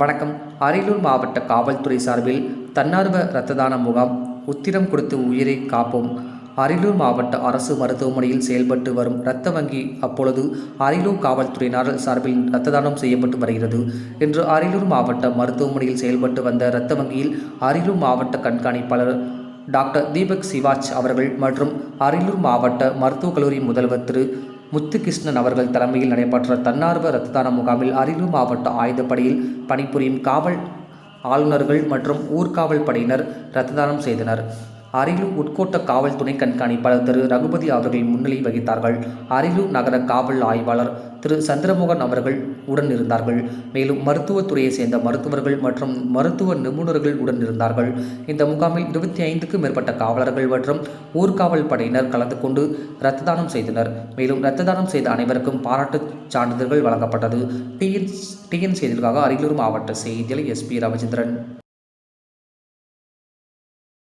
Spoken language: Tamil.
வணக்கம். அரியலூர் மாவட்ட காவல்துறை சார்பில் தன்னார்வ இரத்த தான முகாம் உத்திரம் கொடுத்து உயிரை காப்போம். அரியலூர் மாவட்ட அரசு மருத்துவமனையில் செயல்பட்டு வரும் இரத்த வங்கி அப்பொழுது அரியலூர் காவல்துறையினர் சார்பில் இரத்த தானம் செய்யப்பட்டு வருகிறது. இன்று அரியலூர் மாவட்ட மருத்துவமனையில் செயல்பட்டு வந்த இரத்த வங்கியில் அரியலூர் மாவட்ட கண்காணிப்பாளர் டாக்டர் தீபக் சிவாஜ் அவர்கள் மற்றும் அரியலூர் மாவட்ட மருத்துவக் கல்லூரி முதல்வர் திரு முத்துகிருஷ்ணன் அவர்கள் தலைமையில் நடைபெற்ற தன்னார்வ இரத்த தான முகாமில் அரியலூர் மாவட்ட ஆயுதப்படையில் பணிபுரியும் காவல் ஆளுநர்கள் மற்றும் ஊர்காவல் படையினர் இரத்த தானம் செய்தனர். அரியலூர் உட்கோட்ட காவல் துணை கண்காணிப்பாளர் திரு ரகுபதி அவர்கள் முன்னிலை வகித்தார்கள். அரியலூர் நகர காவல் ஆய்வாளர் திரு சந்திரமோகன் அவர்கள் உடன் இருந்தார்கள். மேலும் மருத்துவத்துறையை சேர்ந்த மருத்துவர்கள் மற்றும் மருத்துவ நிபுணர்கள் உடன் இருந்தார்கள். இந்த முகாமில் இருபத்தி ஐந்துக்கும் மேற்பட்ட காவலர்கள் மற்றும் ஊர்காவல் படையினர் கலந்து கொண்டு இரத்த தானம் செய்தனர். மேலும் இரத்த தானம் செய்த அனைவருக்கும் பாராட்டுச் சான்றிதழ்கள் வழங்கப்பட்டது. டிஎன் டிஎன் செய்திகளுக்காக அரியலூர் மாவட்ட செய்தியாளர் எஸ்பி ரவிச்சந்திரன்.